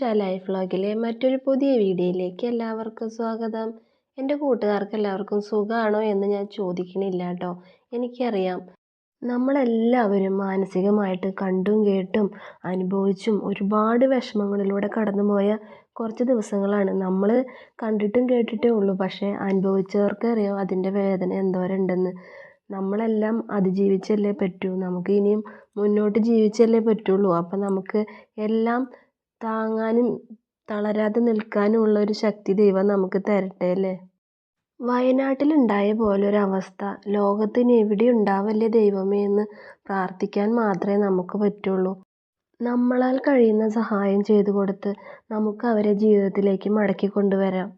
Life വ്ളോഗിലെ മറ്റൊരു പുതിയ വീഡിയോയിലേക്ക് എല്ലാവർക്കും സ്വാഗതം. എന്റെ കൂട്ടുകാർക്ക് എല്ലാവർക്കും സുഖമാണോ എന്ന് ഞാൻ ചോദിക്കണില്ല കേട്ടോ. എനിക്കറിയാം. നമ്മളെല്ലാവരും മാനസികമായിട്ട് കണ്ടും കേട്ടും അനുഭവിച്ചും ഒരുപാട് വിഷമങ്ങളിലൂടെ കടന്നുപോയ കുറച്ച് ദിവസങ്ങളാണ്. നമ്മൾ കണ്ടിട്ടും കേട്ടിട്ടേ ഉള്ളൂ. പക്ഷേ അനുഭവിച്ചവർക്ക് അറിയാം അതിന്റെ വേദന എന്തോരം ഉണ്ടെന്ന് നമ്മളെല്ലാം അതിജീവിച്ചല്ലേ പറ്റൂ? നമുക്ക് ഇനിയും മുന്നോട്ട് ജീവിച്ചല്ലേ പറ്റുള്ളൂ. അപ്പം നമുക്ക് എല്ലാം താങ്ങാനും തളരാതെ നിൽക്കാനുമുള്ള ഒരു ശക്തി ദൈവം നമുക്ക് തരട്ടെ അല്ലേ? വയനാട്ടിലുണ്ടായ പോലൊരവസ്ഥ. ലോകത്തിന് എവിടെ ഉണ്ടാവല്ലേ ദൈവമേ എന്ന് പ്രാർത്ഥിക്കാൻ മാത്രമേ നമുക്ക് പറ്റുള്ളൂ. നമ്മളാൽ കഴിയുന്ന സഹായം ചെയ്തു കൊടുത്ത് നമുക്ക് അവരെ ജീവിതത്തിലേക്ക് മടക്കി കൊണ്ടുവരാം.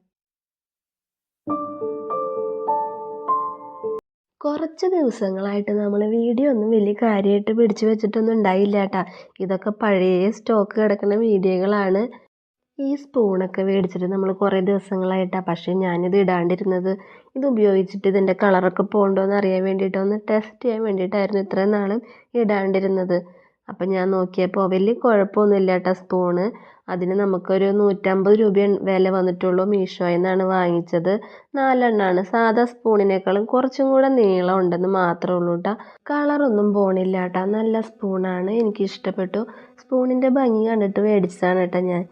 കുറച്ച് ദിവസങ്ങളായിട്ട് നമ്മൾ വീഡിയോ ഒന്നും വലിയ കാര്യമായിട്ട് പിടിച്ചു വെച്ചിട്ടൊന്നും ഉണ്ടായില്ല കേട്ടാ. ഇതൊക്കെ പഴയ സ്റ്റോക്ക് കിടക്കുന്ന വീഡിയോകളാണ്. ഈ സ്പൂണൊക്കെ മേടിച്ചിട്ട് നമ്മൾ കുറേ ദിവസങ്ങളായിട്ടാണ് പക്ഷേ ഞാനിത് ഇടാണ്ടിരുന്നത് ഇത് ഉപയോഗിച്ചിട്ട് ഇതിന്റെ കളറൊക്കെ പോകണ്ടോ എന്ന് അറിയാൻ വേണ്ടിയിട്ട് ഒന്ന് ടെസ്റ്റ് ചെയ്യാൻ വേണ്ടിയിട്ടായിരുന്നു ഇത്രയും നാളും ഇടാണ്ടിരുന്നത്. അപ്പം ഞാൻ നോക്കിയപ്പോൾ വലിയ കുഴപ്പമൊന്നുമില്ല കേട്ടോ സ്പൂണ് അതിന് നമുക്കൊരു നൂറ്റമ്പത് രൂപ വില വന്നിട്ടുള്ളൂ മീഷോയിൽ നിന്നാണ് വാങ്ങിച്ചത്. നാലെണ്ണമാണ് സാധാ സ്പൂണിനേക്കാളും കുറച്ചും കൂടെ നീളം ഉണ്ടെന്ന് മാത്രമേ ഉള്ളൂ കേട്ടോ കളറൊന്നും പോണില്ല കേട്ടോ നല്ല സ്പൂണാണ് എനിക്ക് ഇഷ്ടപ്പെട്ടു. സ്പൂണിന്റെ ഭംഗി കണ്ടിട്ട് മേടിച്ചതാണ് കേട്ടോ ഞാൻ.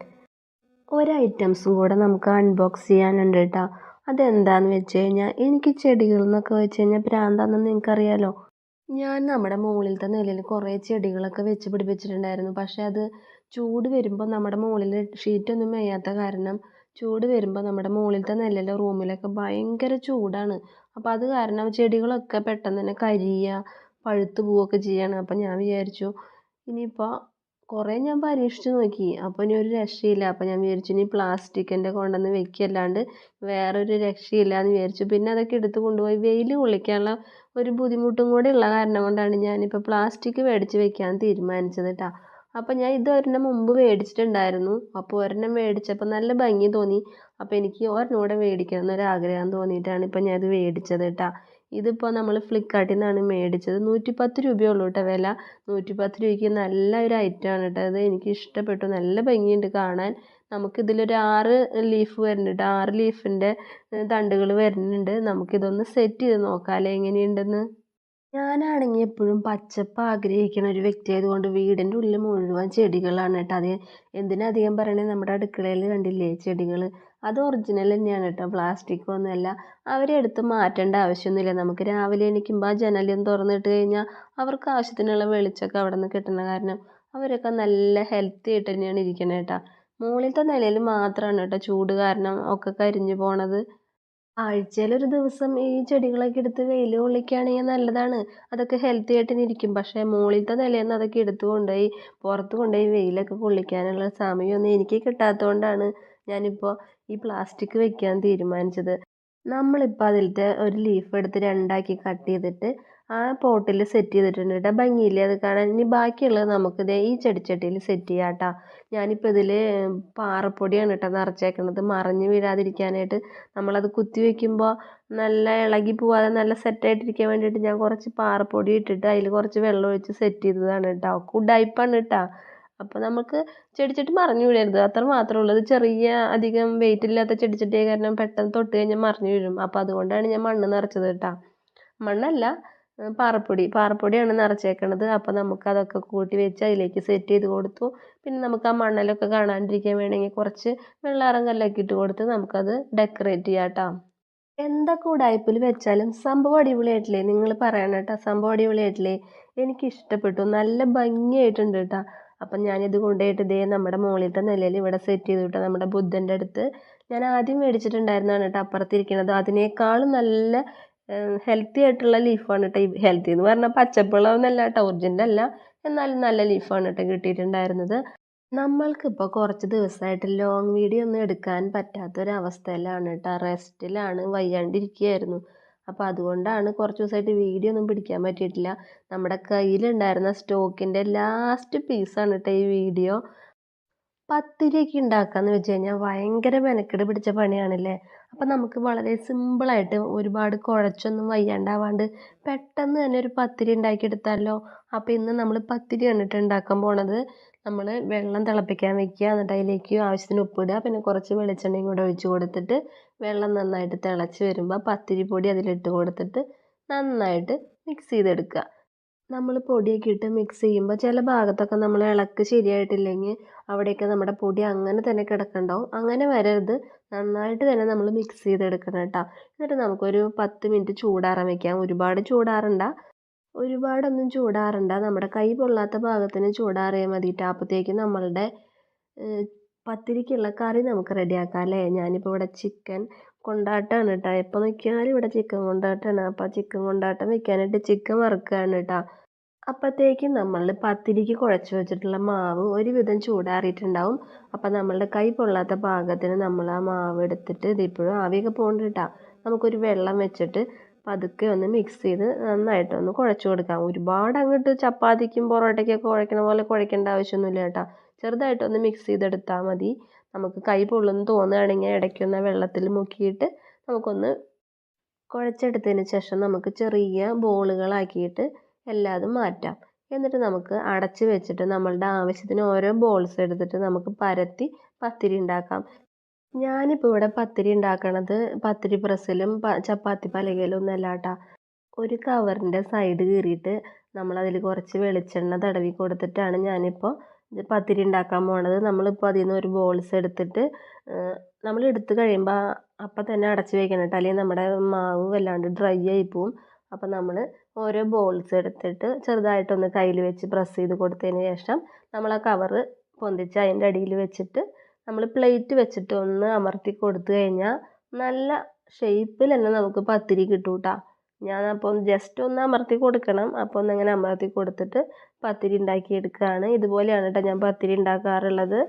ഒരു ഐറ്റംസും കൂടെ നമുക്ക് അൺബോക്സ് ചെയ്യാനുണ്ട് കേട്ടോ അതെന്താണെന്ന് വെച്ച് കഴിഞ്ഞാൽ എനിക്ക് ചെടികൾ എന്നൊക്കെ വെച്ച് കഴിഞ്ഞാൽ ഭ്രാന്താണെന്ന് നിങ്ങൾക്കറിയാലോ. ഞാൻ നമ്മുടെ മുകളിലത്തെ നിലയിൽ കുറേ ചെടികളൊക്കെ വെച്ച് പിടിപ്പിച്ചിട്ടുണ്ടായിരുന്നു. പക്ഷേ അത് ചൂട് വരുമ്പോൾ നമ്മുടെ മുകളിൽ ഷീറ്റൊന്നും മേയാത്ത കാരണം ചൂട് വരുമ്പോൾ നമ്മുടെ മുകളിലത്തെ നിലയിലെ റൂമിലൊക്കെ ഭയങ്കര ചൂടാണ്. അപ്പോൾ അത് കാരണം ചെടികളൊക്കെ പെട്ടെന്ന് തന്നെ കരിയുക പഴുത്ത് പോവുകയൊക്കെ ചെയ്യാണ്. അപ്പോൾ ഞാൻ വിചാരിച്ചു ഇനിയിപ്പോൾ കുറേ ഞാൻ പരീക്ഷിച്ച് നോക്കി. അപ്പോൾ ഇനി ഒരു രക്ഷയില്ല. അപ്പോൾ ഞാൻ വിചാരിച്ചു ഇനി പ്ലാസ്റ്റിക്കിന്റെ കൊണ്ടുവന്ന് വെക്കല്ലാണ്ട് വേറൊരു രക്ഷയില്ല എന്ന് വിചാരിച്ചു. പിന്നെ അതൊക്കെ എടുത്ത് കൊണ്ടുപോയി വെയിൽ കൊള്ളിക്കാനുള്ള ഒരു ബുദ്ധിമുട്ടും കൂടെ ഉള്ള കാരണം കൊണ്ടാണ് ഞാനിപ്പോൾ പ്ലാസ്റ്റിക് മേടിച്ച് വെക്കാൻ തീരുമാനിച്ചത് കേട്ടോ അപ്പോൾ ഞാൻ ഇത് ഒരെണ്ണം മുമ്പ് മേടിച്ചിട്ടുണ്ടായിരുന്നു. അപ്പോൾ ഒരെണ്ണം മേടിച്ചപ്പോൾ നല്ല ഭംഗി തോന്നി. അപ്പോൾ എനിക്ക് ഒരെണ്ണം കൂടെ മേടിക്കണം എന്നൊരാഗ്രഹം തോന്നിയിട്ടാണ് ഇപ്പോൾ ഞാൻ ഇത് മേടിച്ചത് കേട്ടോ ഇതിപ്പോൾ നമ്മൾ ഫ്ലിപ്കാർട്ടിൽ നിന്നാണ് മേടിച്ചത്. നൂറ്റിപ്പത്ത് രൂപയേ ഉള്ളൂ കേട്ടോ വില. നൂറ്റി പത്ത് രൂപയ്ക്ക് നല്ല ഒരു ഐറ്റമാണ് കേട്ടോ അത് എനിക്ക് ഇഷ്ടപ്പെട്ടു നല്ല ഭംഗിയുണ്ട് കാണാൻ. നമുക്കിതിലൊരു ആറ് ലീഫ് വരുന്നുണ്ട്. ആറ് ലീഫിന്റെ തണ്ടുകൾ വരുന്നുണ്ട്. നമുക്കിതൊന്ന് സെറ്റ് ചെയ്ത് നോക്കാമല്ലേ എങ്ങനെയുണ്ടെന്ന്? ഞാനാണെങ്കിൽ എപ്പോഴും പച്ചപ്പ് ആഗ്രഹിക്കുന്ന ഒരു വ്യക്തി ആയതുകൊണ്ട് വീടിന്റെ ഉള്ളിൽ മുഴുവൻ ചെടികളാണ് കേട്ടോ. അത് എന്തിനാ അധികം പറയണേ? നമ്മുടെ അടുക്കളയിൽ കണ്ടില്ലേ? ചെടികൾ അത് ഒറിജിനൽ തന്നെയാണ് കേട്ടോ. പ്ലാസ്റ്റിക് ഒന്നുമല്ല അവരെ എടുത്ത് മാറ്റേണ്ട ആവശ്യമൊന്നുമില്ല. നമുക്ക് രാവിലെ എണീക്കുമ്പോൾ ആ ജനലും തുറന്നിട്ട് കഴിഞ്ഞാൽ അവർക്ക് ആവശ്യത്തിനുള്ള വെളിച്ചമൊക്കെ അവിടെ നിന്ന് കിട്ടുന്ന കാരണം അവരൊക്കെ നല്ല ഹെൽത്തി ആയിട്ട് തന്നെയാണ് ഇരിക്കുന്നത് കേട്ടോ. മുകളിലത്തെ നിലയിൽ മാത്രമാണ് കേട്ടോ ചൂട് കാരണം ഒക്കെ കരിഞ്ഞു പോണത്. ആഴ്ചയിൽ ഒരു ദിവസം ഈ ചെടികളൊക്കെ എടുത്ത് വെയിൽ കൊള്ളിക്കുകയാണെങ്കിൽ നല്ലതാണ്. അതൊക്കെ ഹെൽത്തി ആയിട്ട് ഇരിക്കും. പക്ഷേ മുകളിലത്തെ നിലയിൽ നിന്ന് അതൊക്കെ എടുത്തു കൊണ്ടുപോയി പുറത്ത് കൊണ്ടുപോയി വെയിലൊക്കെ കൊള്ളിക്കാനുള്ള സമയമൊന്നും എനിക്ക് കിട്ടാത്തതുകൊണ്ടാണ് ഞാനിപ്പോൾ ഈ പ്ലാസ്റ്റിക് വെക്കാൻ തീരുമാനിച്ചത്. നമ്മളിപ്പോൾ അതിലത്തെ ഒരു ലീഫ് എടുത്ത് രണ്ടാക്കി കട്ട് ചെയ്തിട്ട് ആ പോട്ടിൽ സെറ്റ് ചെയ്തിട്ടുണ്ട് കേട്ടോ. ഭംഗിയില്ലേ? അത് കാണാൻ. ഇനി ബാക്കിയുള്ളത് നമുക്ക് ദേ ഈ ചെടിച്ചട്ടിയിൽ സെറ്റ് ചെയ്യാം കേട്ടോ. ഞാനിപ്പോൾ ഇതിൽ പാറപ്പൊടിയാണ് കേട്ടോ നിറച്ചേക്കണത്. മറിഞ്ഞ് വീഴാതിരിക്കാനായിട്ട് നമ്മളത് കുത്തി വയ്ക്കുമ്പോൾ നല്ല ഇളകി പോവാതെ നല്ല സെറ്റായിട്ടിരിക്കാൻ വേണ്ടിയിട്ട് ഞാൻ കുറച്ച് പാറപ്പൊടി ഇട്ടിട്ട് അതിൽ കുറച്ച് വെള്ളം ഒഴിച്ച് സെറ്റ് ചെയ്തതാണ് കേട്ടോ. കുഡായിപ്പാണ് കേട്ടോ. അപ്പോൾ നമുക്ക് ചെടിച്ചട്ടി മറിഞ്ഞു വീഴരുത്. അത്ര മാത്രമേ ഉള്ളൂ അത് ചെറിയ അധികം വെയിറ്റ് ഇല്ലാത്ത ചെടിച്ചട്ടിയായ കാരണം പെട്ടെന്ന് തൊട്ട് കഴിഞ്ഞാൽ മറിഞ്ഞു വീഴും. അപ്പോൾ അതുകൊണ്ടാണ് ഞാൻ മണ്ണ് നിറച്ചത് കേട്ടോ. മണ്ണല്ല പാറപ്പൊടി. പാറപ്പൊടിയാണ് നിറച്ചേക്കണത്. അപ്പോൾ നമുക്ക് അതൊക്കെ കൂട്ടി വെച്ച് അതിലേക്ക് സെറ്റ് ചെയ്ത് കൊടുത്തു. പിന്നെ നമുക്ക് ആ മണ്ണലൊക്കെ കാണാണ്ടിരിക്കാൻ വേണമെങ്കിൽ കുറച്ച് വെള്ളാറം കല്ലൊക്കെ ഇട്ട് കൊടുത്ത് നമുക്കത് ഡെക്കറേറ്റ് ചെയ്യാം കേട്ടോ. എന്തൊക്കെ ഉടായ്പിൽ വെച്ചാലും സംഭവം അടിപൊളിയായിട്ടില്ലേ? നിങ്ങൾ പറയണം കേട്ടോ. സംഭവം അടിപൊളിയായിട്ടില്ലേ? എനിക്ക് ഇഷ്ടപ്പെട്ടു നല്ല ഭംഗിയായിട്ടുണ്ട് കേട്ടോ. അപ്പം ഞാനിത് കൊണ്ടുപോയിട്ട് ഇതേ നമ്മുടെ മുകളിലത്തെ നിലയിൽ ഇവിടെ സെറ്റ് ചെയ്തു കേട്ടോ നമ്മുടെ ബുദ്ധന്റെ അടുത്ത്. ഞാൻ ആദ്യം മേടിച്ചിട്ടുണ്ടായിരുന്നതാണ് കേട്ടോ അപ്പുറത്തിരിക്കുന്നത് അതിനേക്കാളും നല്ല ഹെൽത്തി ആയിട്ടുള്ള ലീഫാണ് കേട്ടോ ഈ ഹെൽത്തി എന്ന് പറഞ്ഞാൽ പച്ചപ്പുള്ളതെന്നല്ല കേട്ടോ ഒറിജിനൽ അല്ല. എന്നാലും നല്ല ലീഫാണ് കേട്ടോ കിട്ടിയിട്ടുണ്ടായിരുന്നത്. നമ്മൾക്കിപ്പോൾ കുറച്ച് ദിവസമായിട്ട് ലോങ് വീഡിയോ ഒന്നും എടുക്കാൻ പറ്റാത്തൊരവസ്ഥയിലാണ് കേട്ടോ. റെസ്റ്റിലാണ് വയ്യാണ്ടിരിക്കുകയായിരുന്നു. അപ്പോൾ അതുകൊണ്ടാണ് കുറച്ച് ദിവസമായിട്ട് വീഡിയോ ഒന്നും പിടിക്കാൻ പറ്റിയിട്ടില്ല. നമ്മുടെ കയ്യിലുണ്ടായിരുന്ന സ്റ്റോക്കിന്റെ ലാസ്റ്റ് പീസാണ് കേട്ടോ ഈ വീഡിയോ. പത്തിരിയൊക്കെ ഉണ്ടാക്കാന്ന് വെച്ച് കഴിഞ്ഞാൽ ഭയങ്കര മെനക്കെട് പിടിച്ച പണിയാണല്ലേ? അപ്പം നമുക്ക് വളരെ സിമ്പിളായിട്ട് ഒരുപാട് കുഴച്ചൊന്നും വയ്യാണ്ടാവാണ്ട് പെട്ടെന്ന് തന്നെ ഒരു പത്തിരി ഉണ്ടാക്കിയെടുത്താലോ അപ്പോൾ ഇന്ന് നമ്മൾ പത്തിരി കണ്ടിട്ട് ഉണ്ടാക്കാൻ പോണത് നമ്മൾ വെള്ളം തിളപ്പിക്കാൻ വെക്കുക എന്നിട്ട് അതിലേക്ക് ആവശ്യത്തിന് ഉപ്പിടുക പിന്നെ കുറച്ച് വെളിച്ചെണ്ണയും കൂടെ ഒഴിച്ച് കൊടുത്തിട്ട് വെള്ളം നന്നായിട്ട് തിളച്ച് വരുമ്പോൾ പത്തിരിപ്പൊടി അതിലിട്ട് കൊടുത്തിട്ട് നന്നായിട്ട് മിക്സ് ചെയ്തെടുക്കുക. നമ്മൾ പൊടിയൊക്കെ ഇട്ട് മിക്സ് ചെയ്യുമ്പോൾ ചില ഭാഗത്തൊക്കെ നമ്മൾ ഇളക്ക് ശരിയായിട്ടില്ലെങ്കിൽ അവിടെയൊക്കെ നമ്മുടെ പൊടി അങ്ങനെ തന്നെ കിടക്കണ്ടാവും. അങ്ങനെ വരരുത്. നന്നായിട്ട് തന്നെ നമ്മൾ മിക്സ് ചെയ്തെടുക്കണം കേട്ടോ. എന്നിട്ട് നമുക്കൊരു പത്ത് മിനിറ്റ് ചൂടാറാൻ വെക്കാം. ഒരുപാട് ചൂടാറണ്ട. ഒരുപാടൊന്നും ചൂടാറണ്ട. നമ്മുടെ കൈ പൊള്ളാത്ത ഭാഗത്തിന് ചൂടാറിയാൽ മതിയിട്ട് അപ്പോഴത്തേക്കും നമ്മളുടെ പത്തിരിക്കുള്ള കറി നമുക്ക് റെഡിയാക്കാം അല്ലേ? ഞാനിപ്പോൾ ഇവിടെ ചിക്കൻ കൊണ്ടാട്ടമാണ് കേട്ടോ. എപ്പോൾ നോക്കിയാലും ഇവിടെ ചിക്കൻ കൊണ്ടാട്ടമാണ്. അപ്പോൾ ചിക്കൻ കൊണ്ടാട്ടം വെക്കാനായിട്ട് ചിക്കൻ വറുക്കുകയാണ് കേട്ടോ. അപ്പോഴത്തേക്കും നമ്മൾ പത്തിരിക്ക് കുഴച്ച് വെച്ചിട്ടുള്ള മാവ് ഒരുവിധം ചൂടാറിയിട്ടുണ്ടാവും. അപ്പോൾ നമ്മളുടെ കൈ പൊള്ളാത്ത പാകത്തിന് നമ്മൾ ആ മാവ് എടുത്തിട്ട് ഇതിപ്പോഴും ആവിയൊക്കെ പോകുന്നുണ്ട് കേട്ടോ. നമുക്കൊരു വെള്ളം വെച്ചിട്ട് പതുക്കെ ഒന്ന് മിക്സ് ചെയ്ത് നന്നായിട്ടൊന്ന് കുഴച്ച് കൊടുക്കാം. ഒരുപാട് അങ്ങോട്ട് ചപ്പാത്തിക്കും പൊറോട്ടയ്ക്കൊക്കെ കുഴക്കണ പോലെ കുഴക്കേണ്ട ആവശ്യമൊന്നുമില്ല കേട്ടോ. ചെറുതായിട്ടൊന്ന് മിക്സ് ചെയ്തെടുത്താൽ മതി. നമുക്ക് കൈ പൊള്ളുന്നു തോന്നുകയാണെങ്കിൽ ഇടയ്ക്കൊന്ന് വെള്ളത്തിൽ മുക്കിയിട്ട് നമുക്കൊന്ന് കുഴച്ചെടുത്തതിന് ശേഷം നമുക്ക് ചെറിയ ബോളുകളാക്കിയിട്ട് എല്ലാതും മാറ്റാം. എന്നിട്ട് നമുക്ക് അടച്ച് വെച്ചിട്ട് നമ്മളുടെ ആവശ്യത്തിന് ഓരോ ബോൾസ് എടുത്തിട്ട് നമുക്ക് പരത്തി പത്തിരി ഉണ്ടാക്കാം. ഞാനിപ്പോൾ ഇവിടെ പത്തിരി ഉണ്ടാക്കണത് പത്തിരി പ്രസ്സിലും ചപ്പാത്തി പലകയിലും ഒന്നല്ല കേട്ടോ ഒരു കവറിന്റെ സൈഡ് കീറിയിട്ട് നമ്മളതിൽ കുറച്ച് വെളിച്ചെണ്ണ തടവി കൊടുത്തിട്ടാണ് ഞാനിപ്പോൾ പത്തിരി ഉണ്ടാക്കാൻ പോണത്. നമ്മളിപ്പോൾ അതിൽ നിന്ന് ഒരു ബോൾസ് എടുത്തിട്ട് നമ്മൾ എടുത്തു കഴിയുമ്പോൾ അപ്പം തന്നെ അടച്ചു വെക്കണം കേട്ടോ അല്ലെങ്കിൽ നമ്മുടെ മാവ് വല്ലാണ്ട് ഡ്രൈ ആയി പോവും. അപ്പം നമ്മൾ ഓരോ ബോൾസ് എടുത്തിട്ട് ചെറുതായിട്ടൊന്ന് കയ്യിൽ വെച്ച് പ്രസ് ചെയ്ത് കൊടുത്തതിന് ശേഷം നമ്മൾ ആ കവറ് പൊന്തിച്ച് അതിന്റെ അടിയിൽ വെച്ചിട്ട് നമ്മൾ പ്ലേറ്റ് വെച്ചിട്ട് ഒന്ന് അമർത്തി കൊടുത്തു കഴിഞ്ഞാൽ നല്ല ഷേപ്പിൽ തന്നെ നമുക്ക് പത്തിരി കിട്ടും കേട്ടോ ഞാൻ അപ്പോൾ ജസ്റ്റ് ഒന്ന് അമർത്തി കൊടുക്കണം. അപ്പോൾ ഒന്ന് അങ്ങനെ അമർത്തി കൊടുത്തിട്ട് പത്തിരി ഉണ്ടാക്കി എടുക്കുകയാണ് ഇതുപോലെയാണ് കേട്ടോ ഞാൻ പത്തിരി ഉണ്ടാക്കാറുള്ളത്.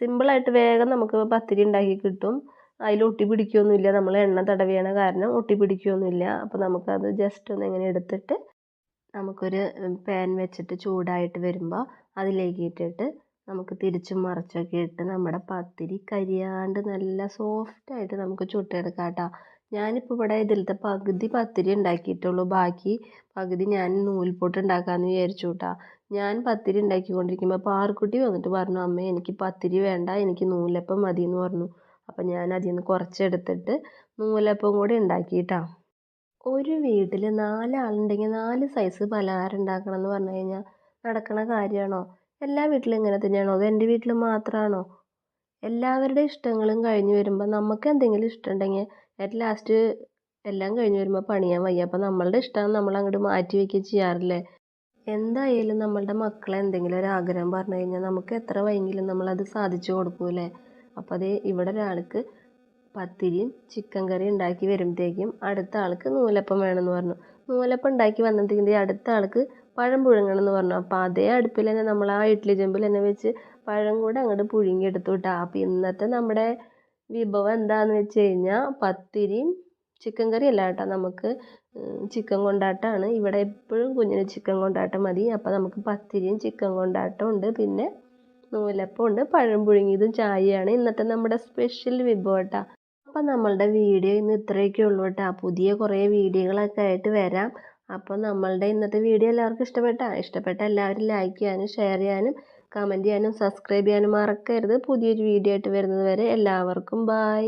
സിമ്പിളായിട്ട് വേഗം നമുക്ക് പത്തിരി ഉണ്ടാക്കി കിട്ടും. അതിൽ ഒട്ടി പിടിക്കുകയൊന്നുമില്ല നമ്മൾ എണ്ണ തടവിയണ കാരണം ഒട്ടി പിടിക്കുകയൊന്നുമില്ല അപ്പോൾ നമുക്കത് ജസ്റ്റ് ഒന്ന് ഇങ്ങനെ എടുത്തിട്ട് നമുക്കൊരു പാൻ വെച്ചിട്ട് ചൂടായിട്ട് വരുമ്പോൾ അതിലേക്ക് ഇട്ടിട്ട് നമുക്ക് തിരിച്ചും മറിച്ചൊക്കെ ഇട്ട് നമ്മുടെ പത്തിരി കരിയാണ്ട് നല്ല സോഫ്റ്റായിട്ട് നമുക്ക് ചുട്ടെടുക്കാം കേട്ടോ ഞാനിപ്പോൾ ഇവിടെ ഇതിലത്തെ പകുതി പത്തിരി ഉണ്ടാക്കിയിട്ടുള്ളൂ. ബാക്കി പകുതി ഞാൻ നൂൽപൊട്ട് ഉണ്ടാക്കാമെന്ന് വിചാരിച്ചു കേട്ടോ ഞാൻ പത്തിരി ഉണ്ടാക്കിക്കൊണ്ടിരിക്കുമ്പോൾ പാർക്കുട്ടി വന്നിട്ട് പറഞ്ഞു അമ്മ എനിക്ക് പത്തിരി വേണ്ട എനിക്ക് നൂലപ്പം മതി എന്ന് പറഞ്ഞു. അപ്പം ഞാൻ അതിൽ നിന്ന് കുറച്ചെടുത്തിട്ട് നൂലപ്പം കൂടി ഉണ്ടാക്കിയിട്ടാ ഒരു വീട്ടിൽ നാലാളുണ്ടെങ്കിൽ നാല് സൈസ് പലഹാരം ഉണ്ടാക്കണം എന്ന് പറഞ്ഞു കഴിഞ്ഞാൽ നടക്കണ കാര്യമാണോ എല്ലാ വീട്ടിലും ഇങ്ങനെ തന്നെയാണോ? അതോ എന്റെ വീട്ടിൽ മാത്രമാണോ എല്ലാവരുടെ ഇഷ്ടങ്ങളും കഴിഞ്ഞു വരുമ്പോൾ നമുക്ക് എന്തെങ്കിലും ഇഷ്ടമുണ്ടെങ്കിൽ അറ്റ് ലാസ്റ്റ് എല്ലാം കഴിഞ്ഞ് വരുമ്പോൾ പണിയാൻ വയ്യ. അപ്പോൾ നമ്മളുടെ ഇഷ്ടം നമ്മൾ അങ്ങോട്ട് മാറ്റി വയ്ക്കുക ചെയ്യാറില്ലേ? എന്തായാലും നമ്മളുടെ മക്കളെ എന്തെങ്കിലും ഒരു ആഗ്രഹം പറഞ്ഞു കഴിഞ്ഞാൽ നമുക്ക് എത്ര വൈകിലും നമ്മളത് സാധിച്ചു കൊടുക്കൂലേ അപ്പോൾ അത് ഇവിടെ ഒരാൾക്ക് പത്തിരിയും ചിക്കൻ കറി ഉണ്ടാക്കി വരുമ്പോഴത്തേക്കും അടുത്ത ആൾക്ക് നൂലപ്പം വേണമെന്ന് പറഞ്ഞു. നൂലപ്പം ഉണ്ടാക്കി വന്നതിന്റെ അടുത്ത ആൾക്ക് പഴം പുഴുങ്ങണം എന്ന് പറഞ്ഞു. അപ്പോൾ അതേ അടുപ്പിൽ തന്നെ നമ്മൾ ആ ഇഡ്ഡലി ചെമ്പിൽ തന്നെ വെച്ച് പഴം കൂടെ അങ്ങോട്ട് പുഴുങ്ങിയെടുത്തു കേട്ടോ അപ്പോൾ ഇന്നത്തെ നമ്മുടെ വിഭവം എന്താണെന്ന് വെച്ച് കഴിഞ്ഞാൽ പത്തിരിയും ചിക്കൻ കറി അല്ല കേട്ടോ നമുക്ക് ചിക്കൻ കൊണ്ടാട്ടമാണ് ഇവിടെ എപ്പോഴും കുഞ്ഞിന് ചിക്കൻ കൊണ്ടാട്ടം മതി. അപ്പോൾ നമുക്ക് പത്തിരിയും ചിക്കൻ കൊണ്ടാട്ടം ഉണ്ട്. പിന്നെ നൂലപ്പം ഉണ്ട് പഴം പുഴുങ്ങിയതും ചായയാണ്. ഇന്നത്തെ നമ്മുടെ സ്പെഷ്യൽ വിഭവം കേട്ടോ. അപ്പം നമ്മളുടെ വീഡിയോ ഇന്ന് ഇത്രയൊക്കെ ഉള്ളൂ കേട്ടോ. പുതിയ കുറേ വീഡിയോകളൊക്കെ ആയിട്ട് വരാം. അപ്പോൾ നമ്മളുടെ ഇന്നത്തെ വീഡിയോ എല്ലാവർക്കും ഇഷ്ടപ്പെട്ടാ? ഇഷ്ടപ്പെട്ട എല്ലാവരും ലൈക്ക് ചെയ്യാനും ഷെയർ ചെയ്യാനും കമന്റ് ചെയ്യാനും സബ്സ്ക്രൈബ് ചെയ്യാനും മറക്കരുത്. പുതിയൊരു വീഡിയോ ആയിട്ട് വരുന്നത് വരെ എല്ലാവർക്കും ബായ്